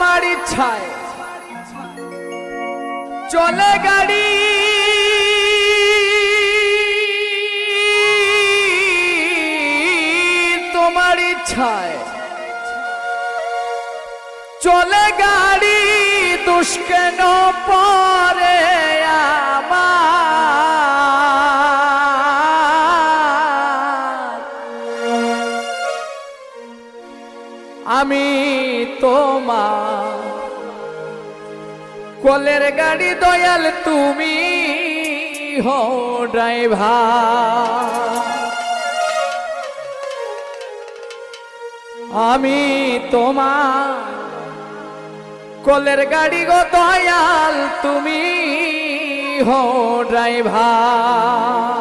আমার ইচ্ছায় চলে গাড়ি। তোমার ইচ্ছায় চলে গাড়ি দুষ্কেন পরে আমার কলের গাড়ি দয়াল তুমি হো ড্রাইভার। আমি তোমার কলের গাড়ি গো দয়াল তুমি হো ড্রাইভার।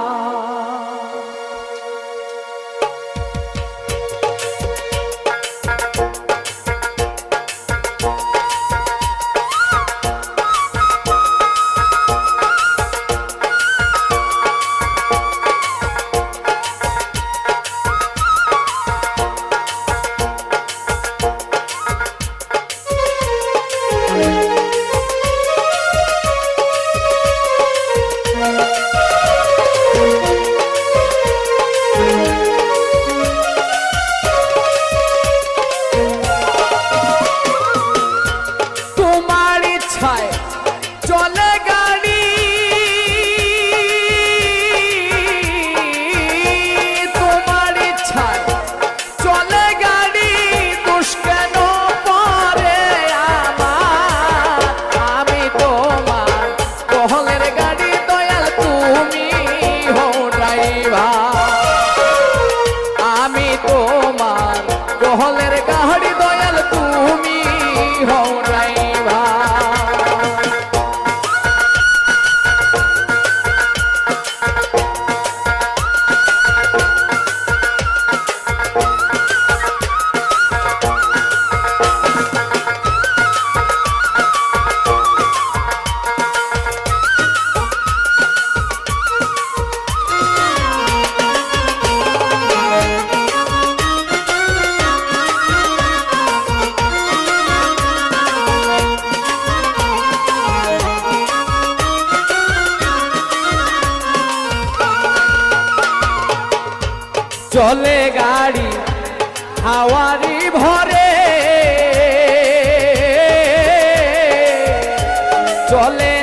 চলে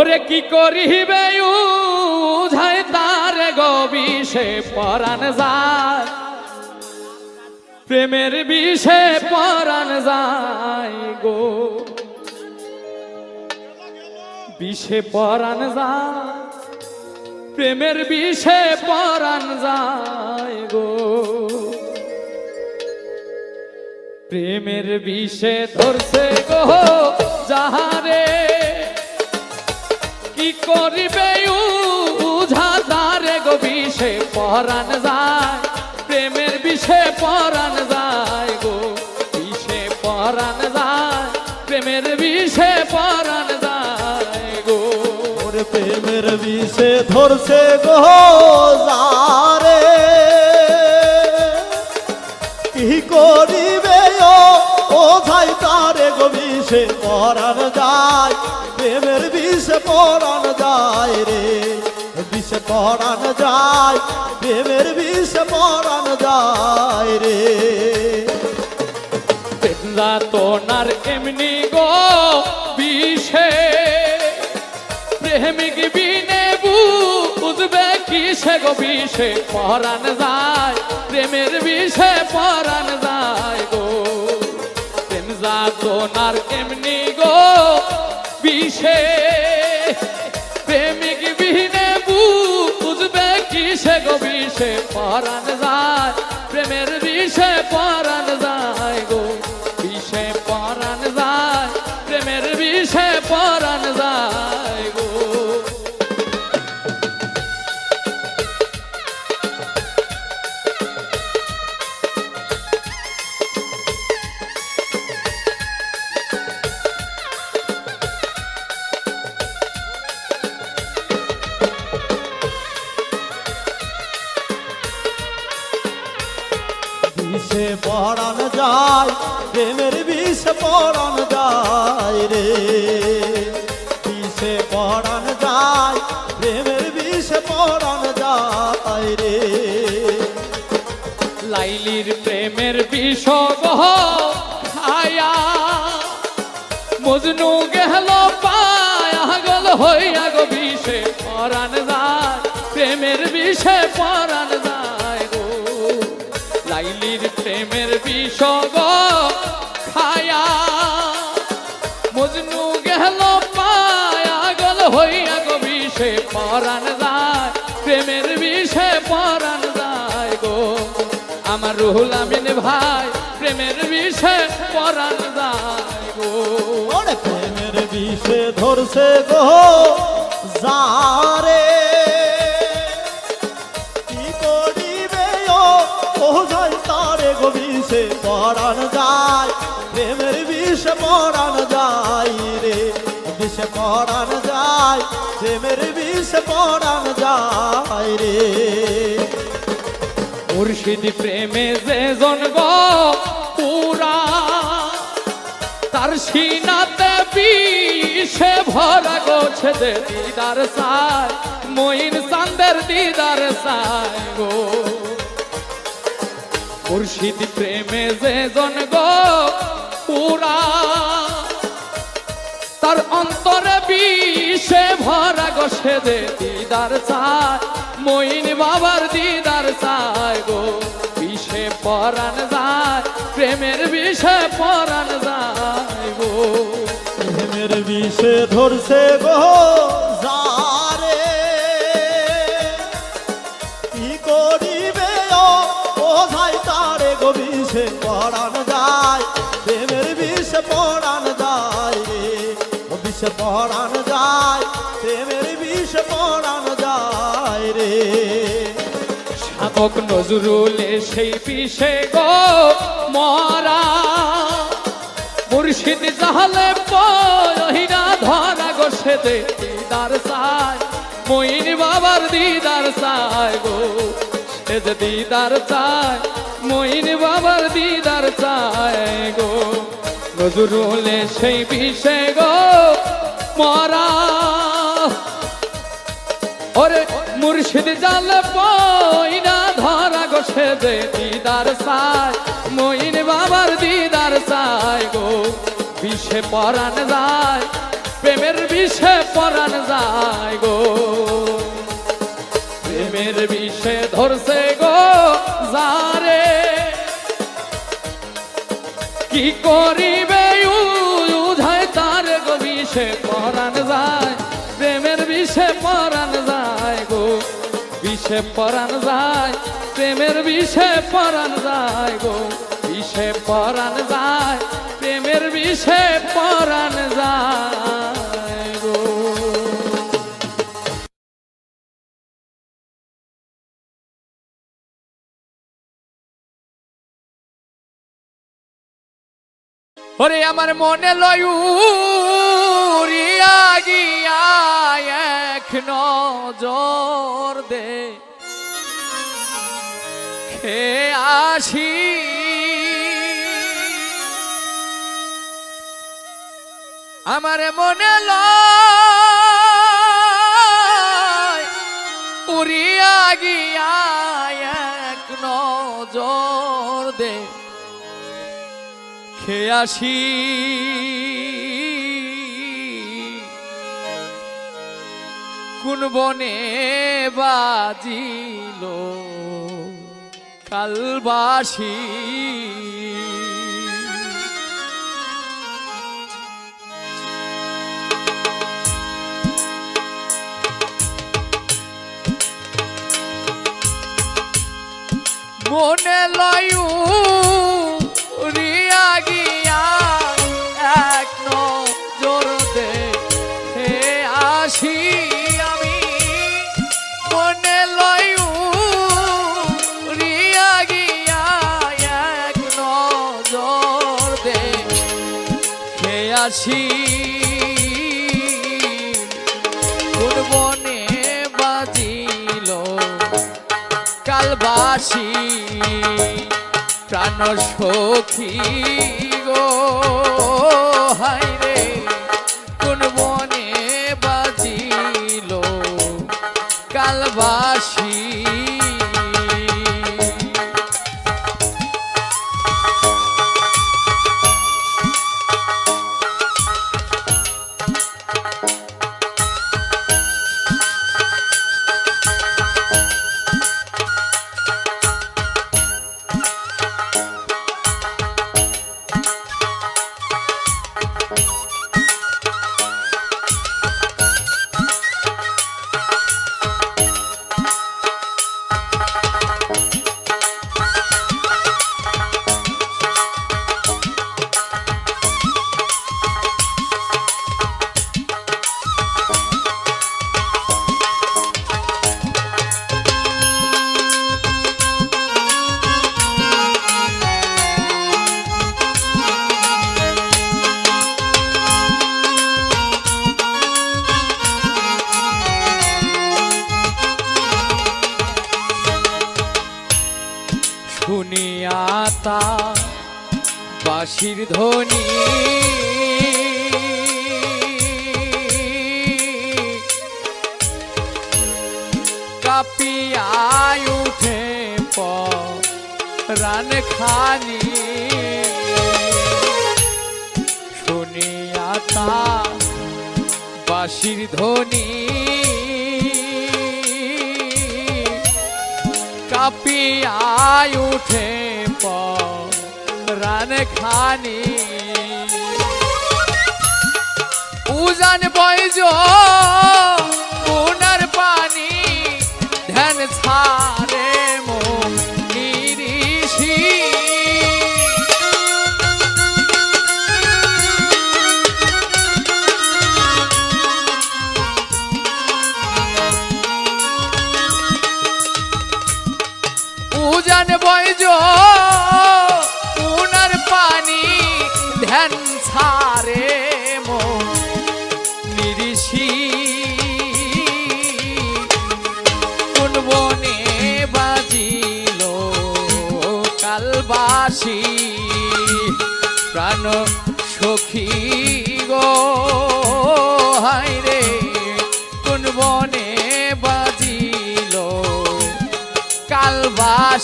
ওরে কি করিবে উঝাই তার গবিষে পরাণ যায়। প্রেমের বিষে পরাণ যায় গো। বিষে পরাণ যায়, প্রেমের বিষে পরাণ যায় গো। প্রেমের বিষে ধরছে গো, যাহারে কি করিবে উঝাদারে গো বিষে পরাণ যায়? প্রেমের বিষে পরাণ যায় গো, বিষে পরাণ যায়। প্রেমের বিষে পরাণ যায় গো। ওরে প্রেমের বিষে ধরছে গো যারে। কি করিবে ও ভাই তারে গো বিষে পরাণ যায়। বিষে পরাণ যায় রে বিষে পরাণ যায়, প্রেমের বিষে পরাণ যায় রে। পেন্দা তোনার এমনি গো বিষে, প্রেমিক বিনে বুঝবে কিসে গো বিষে? পরাণ যায়, প্রেমের বিষে পরাণ যায় গো। পেন্দা তোনার এমনি গো বিষে। প্রেমিক বিহীনে বুঝবে কিসে গভীর সে পরান যায় প্রেমের বিষে যায়, প্রেমের বিষ পড়ান যায় রে। বিষে পড়ান যায়, প্রেমের বিষে পড়ান যায় রে। লাইলির প্রেমের বিষ গহ আয়া মজনু গেল পায়া, গল হইয়া গো বিষে পরাণ যায়, প্রেমের বিষে পরাণ যায় গেল পায়া গল হইয়া গো বিষে পরাণ যায় প্রেমের বিষে পরাণ যায় গো আমার রুহুল আমিন ভাই প্রেমের বিষে পরাণ যায় গো প্রেমের বিষে ধরছে গো যারে কি করিবে ও তারে গো বিষে পড়ান যায় প্রেমের বিষে পড়ান যায় বিষে পড়ান যায়, প্রেমের বিষে পড়ান যায় রে। মুর্শিদ প্রেমে যে জন গো পুরা, তার সিনাতে বিষে ভরা গোছে দিদার সাই মইন চান্দের দিদার সাই গো। মুর্শিদ প্রেমে যে জন গো পুরা তার অন্তরে বিষে ভরা গোসে দে দিদার চায় মইন বাবার দিদার চায় গো। বিষে পরাণ যায়, প্রেমের বিষে পরাণ যায় গো। প্রেমের বিষে ধরছে গো যারে। কি করিবে ও ভাই তারে গো বিষে পড়ান বিষে পড়ান যায়, প্রেমের বিষে পড়ান যায় রে। শাবক নজরুলে সেই বিষে গো মরা। মুর্শিদ জাহালে পহিনা ধরা গো সে দিদার চায় মইন বাবার দিদার চায় গো। সে দিদার চায় মইন বাবার দিদার চায় গো। নজরুলে সেই বিষে গো মরা। ওরে মুর্শিদ জাল পয়না ধরা গো গোসে দে দিদার সাই মইন বাবার দিদার সাই গো। বিষে পরাণ যায়, প্রেমের বিষে পরাণ যায় গো। প্রেমের বিষে ধরছে গো যারে। কি করিবে বিষে পরাণ যায়, প্রেমের বিষে পরাণ যায় গো। বিষে পরাণ যায়, প্রেমের বিষে পরাণ যায় ওরে আমার মনে লয়ুরিয়া গিয়া এক নজর দে। খে আসি। আমার মনে উড়িয়া গিয়া এক নজর দে। খেয়াসি কোন বনে বাজিল কালবাসি। মনে লয়ু আসি কোন বনে বাজিল কালবাসি প্রাণ সখী গো। শুনিয়া তা বাঁশির ধ্বনি। কাপিয়ায় উঠে রান খানি। শুনিয়া তা বাঁশির ধ্বনি। কাপিয়ায় উঠে রান খানি উজান বয়জ পুনার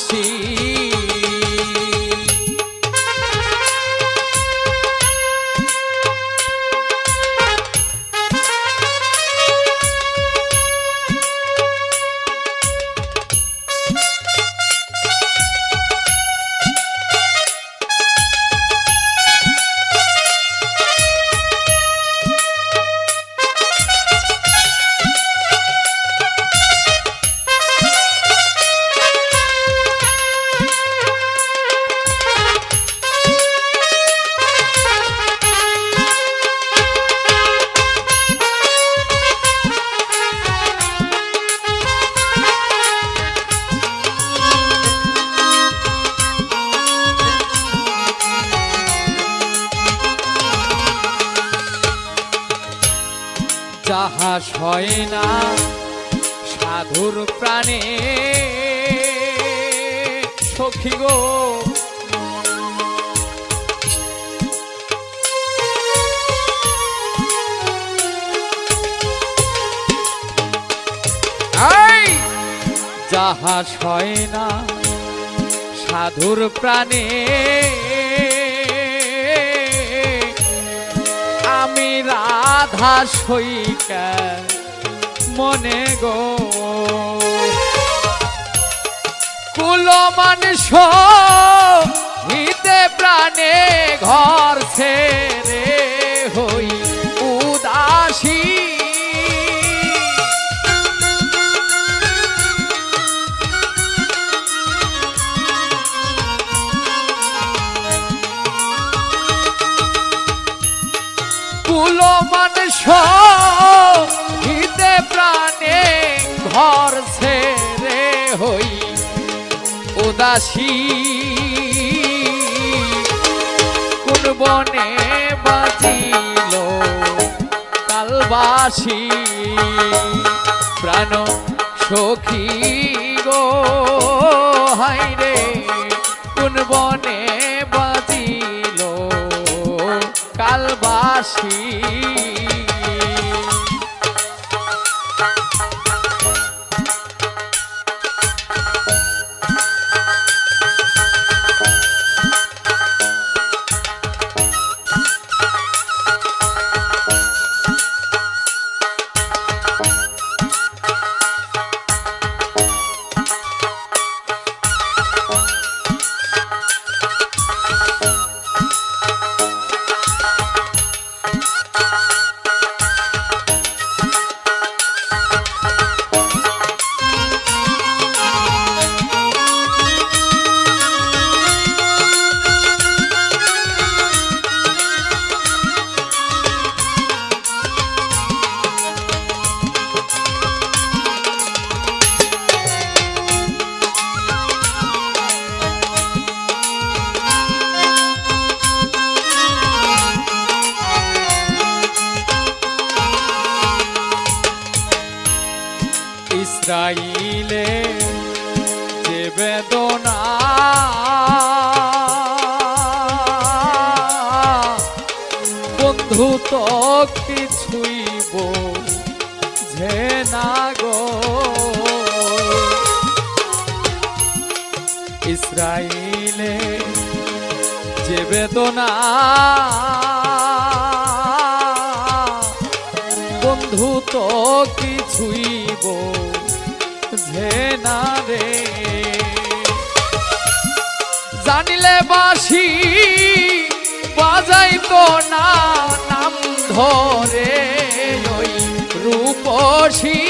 কোন সাধুর প্রাণে। আমি রাধা সইকা মনে গো। কুল মানুষ হিতে প্রাণে ঘর ছেড়ে হিতে প্রাণে ঘর ছেড়ে হই উদাসী। কোন বনে বাজিল কালবাসী। প্রাণ সখী গো হাইরে কোন বনে বাজিল কালবাসী। ইসরাইলে যে বেদনা। বন্ধু তো কিছুই বোঝে না গো। ইসরাইলে যে বেদনা। বন্ধু তো কিছুই বোঝে না রে। জানিলে বাসি বাজাই তো না নাম ধরে ওই রূপসী।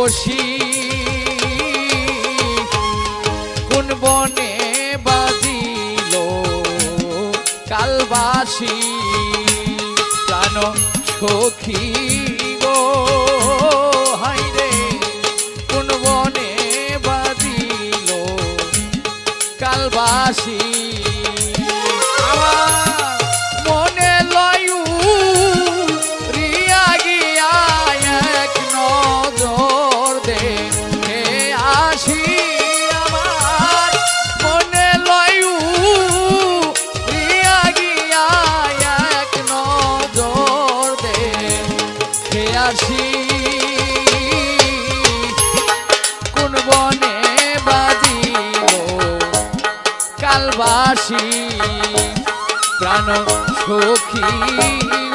রূপসী কোন বনে বাজিল কালবাসী? জানো সখী সখী।